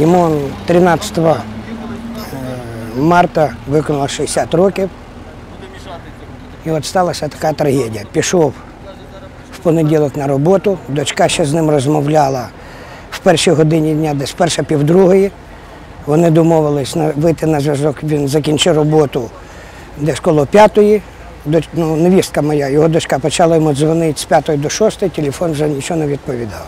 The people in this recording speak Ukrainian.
Йому 13 э, марта виконало 60 років. І от сталася така трагедія. Пішов в понеділок на роботу, дочка ще з ним розмовляла в першій годині дня, десь перша півдругої. Вони домовились вийти на зв'язок, він закінчив роботу десь коло п'ятої. Доч- Ну, невістка моя, його дочка почала йому дзвонити з п'ятої до шостої, телефон вже нічого не відповідав.